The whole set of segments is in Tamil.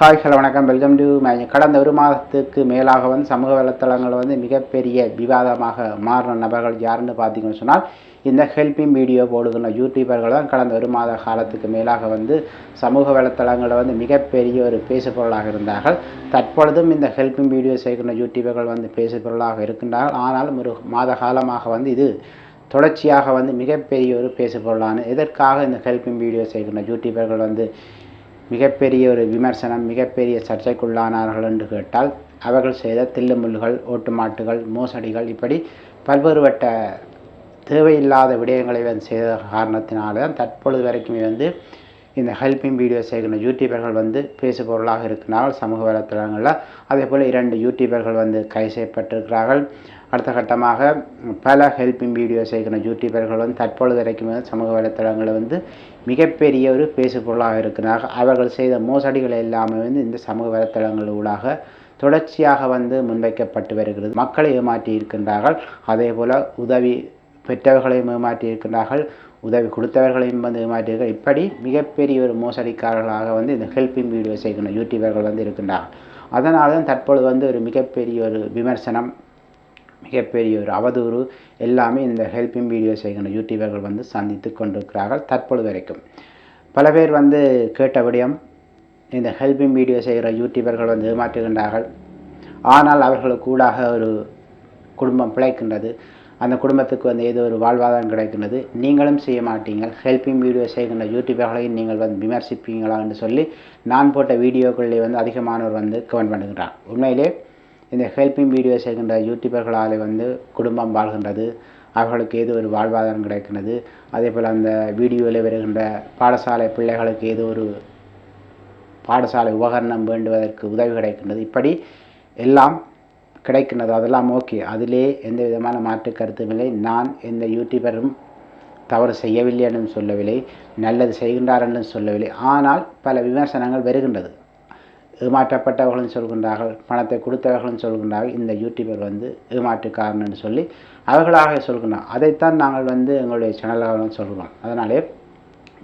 ஹாய் ஹலோ வணக்கம். வெல்கம் டு கடந்த ஒரு மாதத்துக்கு மேலாக வந்து சமூக வலைத்தளங்கள் வந்து மிகப்பெரிய விவாதமாக மாறின நபர்கள் யாருன்னு பார்த்தீங்கன்னு சொன்னால் இந்த ஹெல்பிங் வீடியோ போடுகின்ற யூடியூபர்கள் தான் கடந்த ஒரு மாத காலத்துக்கு மேலாக வந்து சமூக வலைத்தளங்களில் வந்து மிகப்பெரிய ஒரு பேசுபொருளாக இருந்தார்கள். தற்பொழுதும் இந்த ஹெல்பிங் வீடியோ செய்கின்ற யூடியூபர்கள் வந்து பேசுபொருளாக இருக்கின்றார்கள். ஆனாலும் ஒரு மாத காலமாக வந்து இது தொடர்ச்சியாக வந்து மிகப்பெரிய ஒரு பேசுபொருளான எதற்காக இந்த ஹெல்பிங் வீடியோ செய்கின்ற யூடியூபர்கள் வந்து மிகப்பெரிய ஒரு விமர்சனம் மிகப்பெரிய சர்ச்சைக்குள்ளானார்கள் என்று கேட்டால் அவர்கள் செய்த தில்லுமுள்ளுகள் ஓட்டுமாட்டுகள் மோசடிகள் இப்படி பல்வேறுபட்ட தேவையில்லாத விடயங்களை வந்து செய்த காரணத்தினால தான் தற்பொழுது வரைக்குமே வந்து இந்த ஹெல்பிங் வீடியோ செய்கிற யூடியூபர்கள் வந்து பேசுபொருளாக இருக்கிறார்கள் சமூக வலைத்தளங்களில். அதே போல் இரண்டு யூடியூபர்கள் வந்து கை செய்யப்பட்டிருக்கிறார்கள். அடுத்த கட்டமாக பல ஹெல்பிங் வீடியோ செய்கிற யூடியூபர்கள் வந்து தற்பொழுது வரைக்கும் வந்து சமூக வலைத்தளங்களை வந்து மிகப்பெரிய ஒரு பேசுபொருளாக இருக்கிறார்கள் அவர்கள் செய்த மோசடிகள் எல்லாமே வந்து இந்த சமூக வலைத்தளங்கள் ஊடாக தொடர்ச்சியாக வந்து முன்வைக்கப்பட்டு வருகிறது. மக்களை ஏமாற்றி இருக்கின்றார்கள். அதே போல் உதவி பெற்றவர்களையும் ஏமாற்றி இருக்கின்றார்கள். உதவி கொடுத்தவர்களையும் வந்து ஏமாற்றியிருக்கிறார்கள் இப்படி மிகப்பெரிய ஒரு மோசடிக்காரர்களாக வந்து இந்த ஹெல்பிங் வீடியோ செய்கிற யூடியூபர்கள் வந்து இருக்கின்றார்கள். அதனால தான் தற்பொழுது வந்து ஒரு மிகப்பெரிய ஒரு விமர்சனம் மிகப்பெரிய ஒரு அவதூறு எல்லாமே இந்த ஹெல்பிங் வீடியோ செய்கின்ற யூடியூபர்கள் வந்து சந்தித்து கொண்டிருக்கிறார்கள் தற்பொழுது வரைக்கும். பல பேர் வந்து கேட்ட விடயம் இந்த ஹெல்பிங் வீடியோ செய்கிற யூடியூபர்கள் வந்து ஏமாற்றுகின்றார்கள். ஆனால் அவர்களுக்கு கூடாக ஒரு குடும்பம் பிழைக்கின்றது. அந்த குடும்பத்துக்கு வந்து ஏதோ ஒரு வாழ்வாதாரம் கிடைக்கின்றது. நீங்களும் செய்ய மாட்டீங்கள். ஹெல்பிங் வீடியோ செய்கின்ற யூடியூபர்களையும் நீங்கள் வந்து விமர்சிப்பீங்களா என்று சொல்லி நான் போட்ட வீடியோக்களில் வந்து அதிகமானவர் வந்து கமெண்ட் பண்ணுகிறார் உண்மையிலே இந்த ஹெல்பிங் வீடியோ செய்கின்ற யூடியூபர்களால் வந்து குடும்பம் வாழ்கின்றது. அவர்களுக்கு ஏதோ ஒரு வாழ்வாதாரம் கிடைக்கின்றது. அதே போல் அந்த வீடியோவில் வருகின்ற பாடசாலை பிள்ளைகளுக்கு ஏதோ ஒரு பாடசாலை உபகரணம் வேண்டுவதற்கு உதவி கிடைக்கின்றது. இப்படி எல்லாம் கிடைக்கின்றது. அதெல்லாம் ஓகே. அதிலே எந்த விதமான மாற்று கருத்தும் இல்லை. நான் எந்த யூடியூபரும் தவறு செய்யவில்லை என்றும் சொல்லவில்லை. நல்லது செய்கின்றார் என்றும் சொல்லவில்லை. ஆனால் பல விமர்சனங்கள் வருகின்றது. ஏமாற்றப்பட்டவர்களும் சொல்கின்றார்கள் பணத்தை கொடுத்தவர்களும் சொல்கின்றார்கள். இந்த யூடியூபர் வந்து ஏமாற்றுக்காரன்னு சொல்லி அவர்களாக சொல்கின்றார் அதைத்தான் நாங்கள் வந்து எங்களுடைய சேனலாக சொல்கிறோம். அதனாலே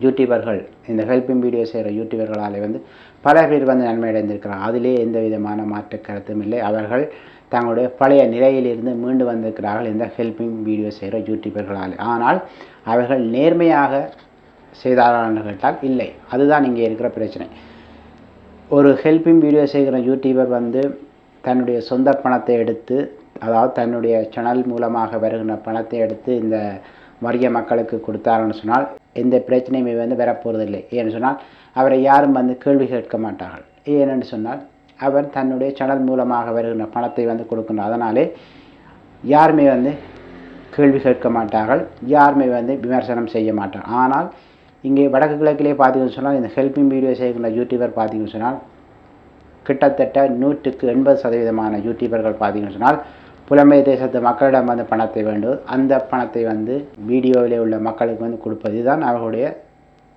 யூடியூபர்கள் இந்த ஹெல்பிங் வீடியோ செய்கிற யூடியூபர்களாலே வந்து பல பேர் வந்து நன்மையடைந்திருக்கிறார் அதிலே எந்த விதமான மாற்று கருத்தும் இல்லை. அவர்கள் தங்களுடைய பழைய நிலையிலிருந்து மீண்டு வந்திருக்கிறார்கள் இந்த ஹெல்பிங் வீடியோ செய்கிற யூடியூபர்களாலே ஆனால் அவர்கள் நேர்மையாக செய்தார்கள் கேட்டால் இல்லை. அதுதான் இங்கே இருக்கிற பிரச்சனை. ஒரு ஹெல்பிங் வீடியோ செய்கிற யூடியூபர் வந்து தன்னுடைய சொந்த பணத்தை எடுத்து அதாவது தன்னுடைய சேனல் மூலமாக வருகிற பணத்தை எடுத்து இந்த வறிய மக்களுக்கு கொடுத்தாருன்னு சொன்னால் எந்த பிரச்சனையுமே வந்து வரப்போகிறதில்லை ஏன்னு சொன்னால் அவரை யாரும் வந்து கேள்வி கேட்க மாட்டார்கள். ஏனென்று சொன்னால் அவர் தன்னுடைய சேனல் மூலமாக வருகிற பணத்தை வந்து கொடுக்கணும் அதனாலே யாருமே வந்து கேள்வி கேட்க மாட்டார்கள். யாருமே வந்து விமர்சனம் செய்ய மாட்டார்கள் ஆனால் இங்கே வடக்கு கிழக்கிலே பார்த்தீங்கன்னு சொன்னால் இந்த ஹெல்பிங் வீடியோ செய்கின்ற யூடியூபர் பார்த்தீங்கன்னு சொன்னால் கிட்டத்தட்ட நூற்றுக்கு எண்பது சதவீதமான யூடியூபர்கள் பார்த்தீங்கன்னு சொன்னால் புலமை தேசத்து மக்களிடம் வந்து பணத்தை வேண்டும் அந்த பணத்தை வந்து வீடியோவிலே உள்ள மக்களுக்கு வந்து கொடுப்பது தான் அவர்களுடைய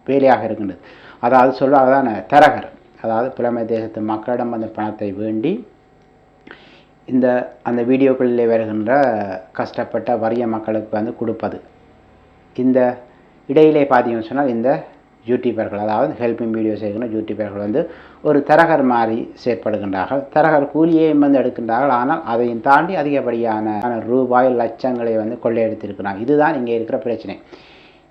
வேலையாக இருக்கின்றது. அதாவது சொல்லுவாங்க தரகர். அதாவது புலமை தேசத்து மக்களிடம் அந்த பணத்தை வேண்டி இந்த அந்த வீடியோக்களிலே வருகின்ற கஷ்டப்பட்ட வறிய மக்களுக்கு வந்து கொடுப்பது. இந்த இடையிலே பார்த்தீங்கன்னு சொன்னால் இந்த யூடியூபர்கள் அதாவது ஹெல்பிங் வீடியோ செய்கிற யூடியூபர்கள் வந்து ஒரு தரகர் மாதிரி செயற்படுகின்றார்கள். தரகர் கூலியையும் வந்து எடுக்கின்றார்கள். ஆனால் அதையும் தாண்டி அதிகப்படியான ரூபாய் லட்சங்களை வந்து கொள்ளையடித்திருக்கிறாங்க இதுதான் இங்கே இருக்கிற பிரச்சனை.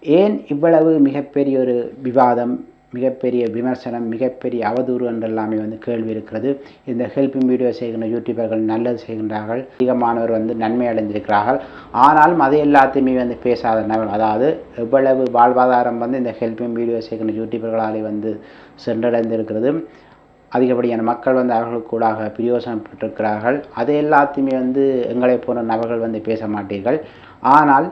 ஏன் இவ்வளவு மிகப்பெரிய ஒரு விவாதம் மிகப்பெரிய விமர்சனம் மிகப்பெரிய அவதூறு என்றெல்லாமே வந்து கேள்வி இருக்கிறது இந்த ஹெல்பிங் வீடியோ செய்கின்ற யூடியூபர்கள் நல்லது செய்கின்றார்கள். அதிகமானவர் வந்து நன்மை அடைந்திருக்கிறார்கள். ஆனாலும் அதை எல்லாத்தையுமே வந்து பேசாத நபர் அதாவது எவ்வளவு வாழ்வாதாரம் வந்து இந்த ஹெல்பிங் வீடியோ செய்கின்ற யூடியூபர்களாலே வந்து சென்றடைந்திருக்கிறது. அதிகப்படியான மக்கள் வந்து அவர்களுக்கு கூடாக பிரயோசனப்பட்டிருக்கிறார்கள் அது எல்லாத்தையுமே வந்து எங்களை போன்ற நபர்கள் வந்து பேச மாட்டீர்கள். ஆனால்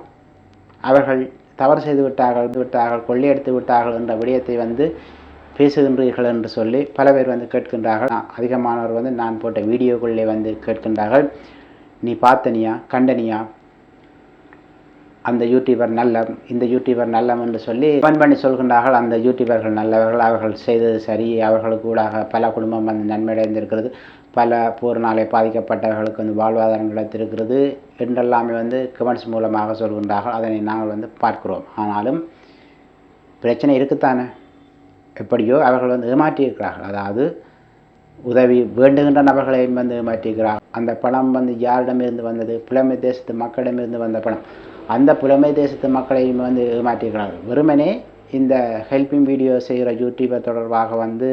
அவர்கள் தவறு செய்து விட்டார்கள் விட்டார்கள் கொள்ளையடித்து விட்டார்கள் என்ற விடயத்தை வந்து பேசுகின்றீர்கள் என்று சொல்லி பல பேர் வந்து கேட்கின்றார்கள். அதிகமானவர் வந்து நான் போட்ட வீடியோக்குள்ளே வந்து கேட்கின்றார்கள். நீ பார்த்தனியா? கண்டனியா? அந்த யூடியூபர் நல்ல இந்த யூடியூபர் நல்லம் என்று சொல்லி ஃபன் பண்ணி சொல்கின்றார்கள். அந்த யூடியூபர்கள் நல்லவர்கள் அவர்கள் செய்தது சரி அவர்களுக்கு கூட பல குடும்பம் வந்து நன்மையடைந்திருக்கிறது. பல போர்னாலே பாதிக்கப்பட்டவர்களுக்கு வந்து வாழ்வாதாரம் கிடைத்திருக்கிறது என்றெல்லாமே வந்து கமெண்ட்ஸ் மூலமாக சொல்கின்றார்கள். அதனை நாங்கள் வந்து பார்க்கிறோம். ஆனாலும் பிரச்சனை இருக்குத்தானே? எப்படியோ அவர்கள் வந்து ஏமாற்றியிருக்கிறார்கள். அதாவது உதவி வேண்டுகின்ற நபர்களையும் வந்து மாற்றிக்கிறார் அந்த பணம் வந்து யாரிடமிருந்து வந்தது? புலமை தேசத்து மக்களிடமிருந்து வந்த பணம். அந்த புலமை தேசத்து மக்களையும் வந்து ஏமாற்றியிருக்கிறார்கள். வெறுமனே இந்த ஹெல்பிங் வீடியோ செய்கிற யூடியூபர் தொடர்பாக வந்து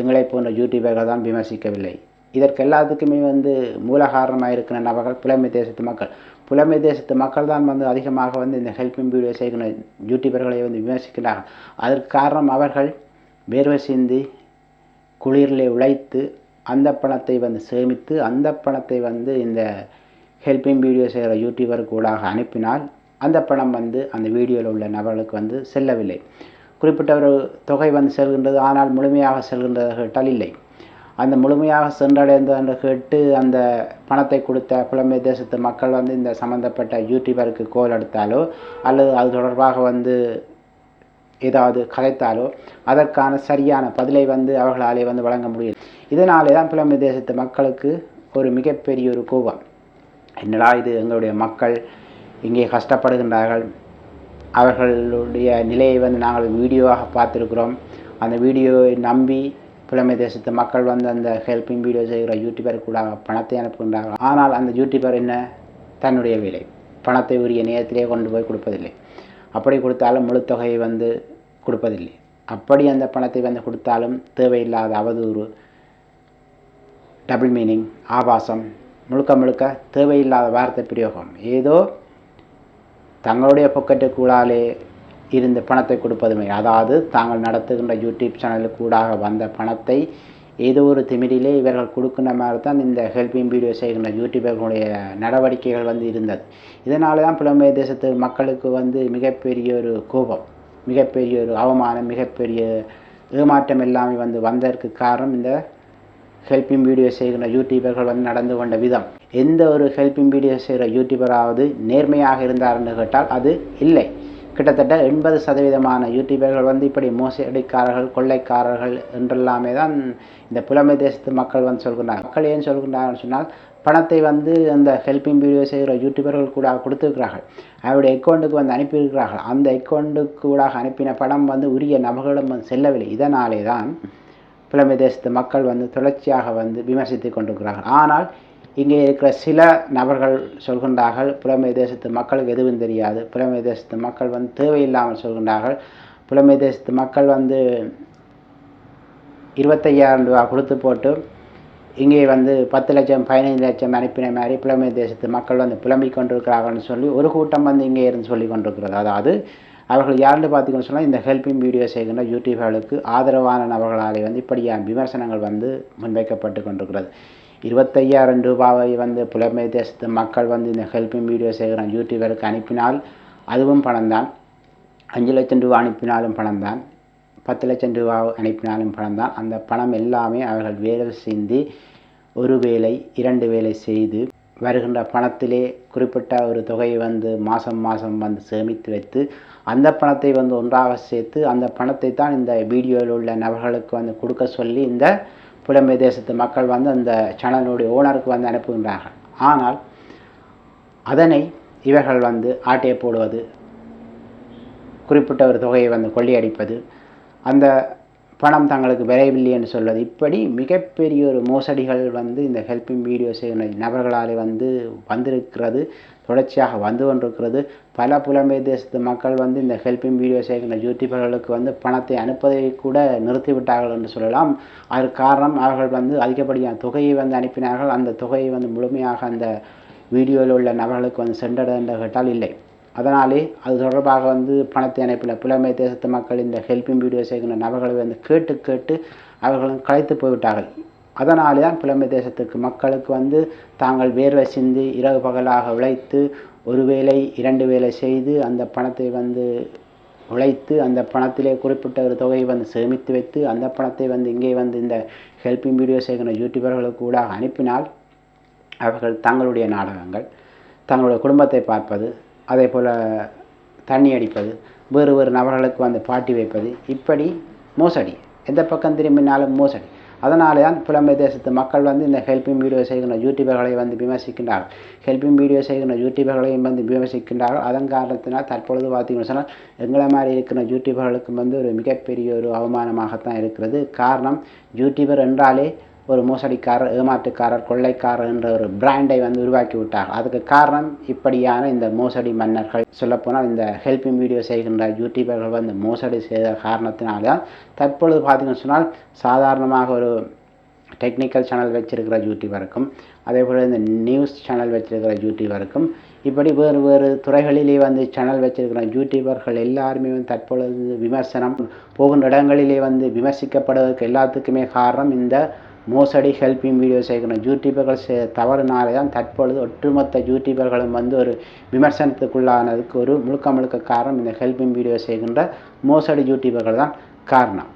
எங்களை போன்ற யூடியூபர்கள் தான் விமர்சிக்கவில்லை. இதற்கு எல்லாத்துக்குமே வந்து மூல காரணமாக இருக்கிற நபர்கள் புலமை தேசத்து மக்கள். புலமை தேசத்து மக்கள் தான் வந்து அதிகமாக வந்து இந்த ஹெல்பிங் வீடியோ செய்கிற யூடியூபர்களை வந்து விமர்சிக்கிறார்கள். அதற்கு காரணம் அவர்கள் வேர்வை சிந்தி குளிரிலே உழைத்து அந்த பணத்தை வந்து சேமித்து அந்த பணத்தை வந்து இந்த ஹெல்பிங் வீடியோ செய்கிற யூடியூபருக்கு ஊடாக அனுப்பினால் அந்த பணம் வந்து அந்த வீடியோவில் உள்ள நபர்களுக்கு வந்து செல்லவில்லை. குறிப்பிட்ட ஒரு தொகை வந்து செல்கின்றது ஆனால் முழுமையாக செல்கின்றது கேட்டால் இல்லை. அந்த முழுமையாக சென்றடைந்தது என்று கேட்டு அந்த பணத்தை கொடுத்த புலமை தேசத்து மக்கள் வந்து இந்த சம்மந்தப்பட்ட யூடியூபருக்கு கோல் எடுத்தாலோ அல்லது அது தொடர்பாக வந்து ஏதாவது கதைத்தாலோ அதற்கான சரியான பதிலை வந்து அவர்களாலே வந்து வழங்க முடியும். இதனாலே தான் புலமை தேசத்து மக்களுக்கு ஒரு மிகப்பெரிய ஒரு கோபம். என்னடா இது எங்களுடைய மக்கள் இங்கே கஷ்டப்படுகின்றார்கள். அவர்களுடைய நிலையை வந்து நாங்கள் வீடியோவாக பார்த்துருக்குறோம். அந்த வீடியோவை நம்பி புலமை தேசத்து மக்கள் வந்து அந்த ஹெல்பிங் வீடியோ செய்கிற யூடியூபர் கூட பணத்தை அனுப்புகின்றார்கள். ஆனால் அந்த யூடியூபர் என்ன? தன்னுடைய வேலை. பணத்தை உரிய நேரத்திலே கொண்டு போய் கொடுப்பதில்லை. அப்படி கொடுத்தாலும் முழு தொகையை வந்து கொடுப்பதில்லை. அப்படி அந்த பணத்தை வந்து கொடுத்தாலும் தேவையில்லாத அவதூறு டபுள் மீனிங் ஆபாசம் முழுக்க முழுக்க தேவையில்லாத வார்த்தை பிரயோகம். ஏதோ தங்களுடைய பொக்கெட்டுக்குள்ளாலே இருந்த பணத்தை கொடுப்பதுமே. அதாவது தாங்கள் நடத்துகின்ற யூடியூப் சேனலுக்கு கூடாக வந்த பணத்தை ஏதோ ஒரு திமிரிலே இவர்கள் கொடுக்கின்ற மாதிரி தான் இந்த ஹெல்பிங் வீடியோ செய்கின்ற யூடியூபர்களுடைய நடவடிக்கைகள் வந்து இருந்தது. இதனால தான் புலம்பெயர் தேசத்து மக்களுக்கு வந்து மிகப்பெரிய ஒரு கோபம் மிகப்பெரிய ஒரு அவமானம் மிகப்பெரிய ஏமாற்றம் எல்லாமே வந்து வந்ததற்கு காரணம் இந்த ஹெல்பிங் வீடியோ செய்கிற யூடியூபர்கள் வந்து நடந்து கொண்ட விதம். எந்த ஒரு ஹெல்பிங் வீடியோ செய்கிற யூடியூபராவது நேர்மையாக இருந்தார்னு கேட்டால் அது இல்லை. கிட்டத்தட்ட எண்பது சதவீதமான யூடியூபர்கள் வந்து இப்படி மோசடிக்காரர்கள் கொள்ளைக்காரர்கள் என்றெல்லாமே தான் இந்த புலமை தேசத்து மக்கள் வந்து சொல்கிறார்கள் மக்கள் ஏன் சொல்கிறார்கள்னு சொன்னால் பணத்தை வந்து அந்த ஹெல்பிங் வீடியோ செய்கிற யூடியூபர்கள் கூட கொடுத்துருக்கிறார்கள். அவருடைய அக்கௌண்ட்டுக்கு வந்து அனுப்பியிருக்கிறார்கள். அந்த அக்கௌண்ட்டுக்கு கூட அனுப்பின பணம் வந்து உரிய நபர்களிடம் வந்து செல்லவில்லை. இதனாலே தான் புலமை தேசத்து மக்கள் வந்து தொடர்ச்சியாக வந்து விமர்சித்து கொண்டிருக்கிறார்கள். ஆனால் இங்கே இருக்கிற சில நபர்கள் சொல்கின்றார்கள் புலமை தேசத்து மக்களுக்கு எதுவும் தெரியாது. புலமை தேசத்து மக்கள் வந்து தேவையில்லாமல் சொல்கின்றார்கள். புலமை தேசத்து மக்கள் வந்து இருபத்தையாயிரம் ரூபா கொடுத்து போட்டு இங்கே வந்து பத்து லட்சம் பதினைந்து லட்சம் அனுப்பின மாதிரி புலமை தேசத்து மக்கள் வந்து புலம்பிக் கொண்டிருக்கிறார்கள்னு சொல்லி ஒரு கூட்டம் வந்து இங்கே இருந்து சொல்லி கொண்டிருக்கிறது. அதாவது அவர்கள் யாருன்னு பார்த்தீங்கன்னு சொன்னால் இந்த ஹெல்பிங் வீடியோ செய்கின்ற யூடியூபர்களுக்கு ஆதரவான நபர்களாலே வந்து இப்படியான விமர்சனங்கள் வந்து முன்வைக்கப்பட்டு கொண்டிருக்கிறது. இருபத்தையாயிரம் ரூபாவை வந்து புலமை தேசத்து மக்கள் வந்து இந்த ஹெல்பிங் வீடியோ செய்கிற யூடியூபருக்கு அனுப்பினால் அதுவும் பணம் தான் அஞ்சு லட்சம் ரூபா அனுப்பினாலும் பணம் தான் பத்து லட்சம் ரூபா அனுப்பினாலும் பணம் தான் அந்த பணம் எல்லாமே அவர்கள் வேலை செய்து ஒரு வேலை இரண்டு வேலை செய்து வருகின்ற பணத்திலே குறிப்பிட்ட ஒரு தொகையை வந்து மாதம் மாதம் வந்து சேமித்து வைத்து அந்த பணத்தை வந்து ஒன்றாக சேர்த்து அந்த பணத்தை தான் இந்த வீடியோவில் உள்ள நபர்களுக்கு வந்து கொடுக்க சொல்லி இந்த புலம்பெய தேசத்து மக்கள் வந்து அந்த சேனலுடைய ஓனருக்கு வந்து அனுப்புகின்றார்கள். ஆனால் அதனை இவர்கள் வந்து ஆட்டையை போடுவது குறிப்பிட்ட ஒரு தொகையை வந்து கொள்ளையடிப்பது அந்த பணம் தங்களுக்கு விரைவில்லை என்று சொல்வது. இப்படி மிகப்பெரிய ஒரு மோசடிகள் வந்து இந்த ஹெல்பிங் வீடியோ செய்கிற நபர்களாலே வந்து வந்திருக்கிறது தொடர்ச்சியாக வந்து கொண்டிருக்கிறது. பல புலம்பெயர் தேசத்து மக்கள் வந்து இந்த ஹெல்பிங் வீடியோ செய்கிற யூடியூபர்களுக்கு வந்து பணத்தை அனுப்பதை கூட நிறுத்திவிட்டார்கள் என்று சொல்லலாம். அதற்கு காரணம் அவர்கள் வந்து அதிகப்படியான தொகையை வந்து அனுப்பினார்கள். அந்த தொகையை வந்து முழுமையாக அந்த வீடியோவில் உள்ள நபர்களுக்கு வந்து சென்றட என்று கேட்டால் இல்லை. அதனாலே அது தொடர்பாக வந்து பணத்தை அனுப்பின புலமை தேசத்து மக்கள் இந்த ஹெல்பிங் வீடியோ செய்கின்ற நபர்களை வந்து கேட்டு கேட்டு அவர்களும் களைத்து போய்விட்டார்கள். அதனாலே தான் புலமை தேசத்துக்கு மக்களுக்கு வந்து தாங்கள் வேர்வை சிந்தி இரவு பகலாக உழைத்து ஒரு வேலை இரண்டு வேலை செய்து அந்த பணத்தை வந்து உழைத்து அந்த பணத்திலே குறிப்பிட்ட ஒரு தொகையை வந்து சேமித்து வைத்து அந்த பணத்தை வந்து இங்கே வந்து இந்த ஹெல்பிங் வீடியோ செய்கின்ற யூடியூபர்களுக்கு கூட அனுப்பினால் அவர்கள் தங்களுடைய நாடகங்கள் தங்களுடைய குடும்பத்தை பார்ப்பது அதே போல் தண்ணி அடிப்பது வேறு வேறு நபர்களுக்கு வந்து பாட்டி வைப்பது இப்படி மோசடி. எந்த பக்கம் திரும்பினாலும் மோசடி. அதனால தான் புலம்பெயர் தேசத்து மக்கள் வந்து இந்த ஹெல்பிங் வீடியோ செய்கிற யூடியூபர்களை வந்து விமர்சிக்கின்றார்கள். ஹெல்பிங் வீடியோ செய்கிற யூடியூபர்களையும் வந்து விமர்சிக்கின்றார்கள். அதன் காரணத்தினால் தற்பொழுது பார்த்தீங்கன்னு சொன்னால் எங்களை மாதிரி இருக்கிற யூடியூபர்களுக்கு வந்து ஒரு மிகப்பெரிய ஒரு அவமானமாகத்தான் இருக்கிறது. காரணம் யூடியூபர் என்றாலே ஒரு மோசடிக்காரர் ஏமாற்றுக்காரர் கொள்ளைக்காரர் என்ற ஒரு பிராண்டை வந்து உருவாக்கி விட்டார். அதுக்கு காரணம் இப்படியான இந்த மோசடி மன்னர்கள். சொல்லப்போனால் இந்த ஹெல்பிங் வீடியோ செய்கின்ற யூடியூபர்கள் வந்து மோசடி செய்த காரணத்தினால தற்பொழுது பார்த்தீங்கன்னு சொன்னால் சாதாரணமாக ஒரு டெக்னிக்கல் சேனல் வச்சிருக்கிற யூடியூபருக்கும் அதே போல் இந்த நியூஸ் சேனல் வச்சிருக்கிற யூடியூபருக்கும் இப்படி வேறு வேறு துறைகளிலே வந்து சேனல் வச்சிருக்கிற யூடியூபர்கள் எல்லாருமே வந்து தற்பொழுது விமர்சனம் போகின்ற இடங்களிலே வந்து விமர்சிக்கப்படுவதற்கு எல்லாத்துக்குமே காரணம் இந்த மோசடி ஹெல்பிங் வீடியோ சேர்க்கணும் யூடியூபர்கள் செ தவறுனாலே தான் தற்பொழுது ஒட்டுமொத்த யூடியூபர்களும் வந்து ஒரு விமர்சனத்துக்குள்ளானதுக்கு ஒரு முழுக்க முழுக்க காரணம் இந்த ஹெல்பிங் வீடியோ செய்கின்ற மோசடி யூடியூபர்கள் தான் காரணம்.